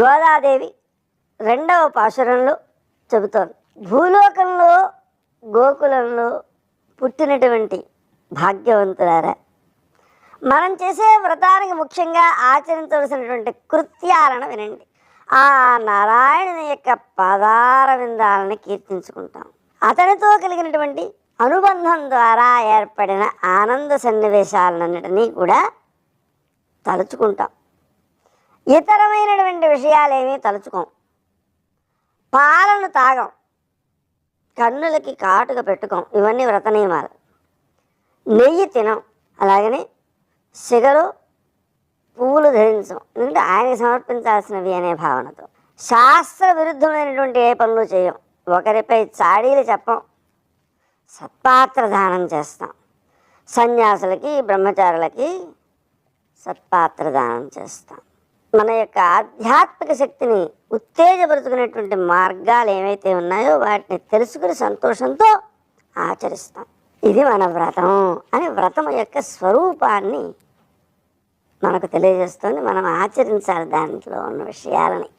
గోదాదేవి రెండవ పాశురంలో చెబుతోంది. భూలోకంలో గోకులంలో పుట్టినటువంటి భాగ్యవంతులారా మనం చేసే వ్రతానికి ముఖ్యంగా ఆచరించవలసినటువంటి కృత్యాలను వినండి. ఆ నారాయణుని యొక్క పదార విందాలను కీర్తించుకుంటాం. అతనితో కలిగినటువంటి అనుబంధం ద్వారా ఏర్పడిన ఆనంద సన్నివేశాలన్నిటినీ కూడా తలుచుకుంటాం. ఇతరమైనటువంటి విషయాలేమీ తలుచుకోం. పాలను తాగం. కన్నులకి కాటుగా పెట్టుకోం. ఇవన్నీ వ్రత నియమాలు. నెయ్యి తినం. అలాగని సిగలు పువ్వులు ధరించం. ఎందుకంటే ఆయనకి సమర్పించాల్సినవి అనే భావనతో. శాస్త్ర విరుద్ధమైనటువంటి ఏ పనులు చేయం. ఒకరిపై చాడీలు చెప్పం. సత్పాత్ర దానం చేస్తాం. సన్యాసులకి బ్రహ్మచారులకి సత్పాత్ర దానం చేస్తాం. మన యొక్క ఆధ్యాత్మిక శక్తిని ఉత్తేజపరుచుకునేటువంటి మార్గాలు ఏవైతే ఉన్నాయో వాటిని తెలుసుకుని సంతోషంతో ఆచరిస్తాం. ఇది మన వ్రతం అని వ్రతం యొక్క స్వరూపాన్ని మనకు తెలియజేస్తుంది. మనం ఆచరించాలి దాంట్లో ఉన్న విషయాలని.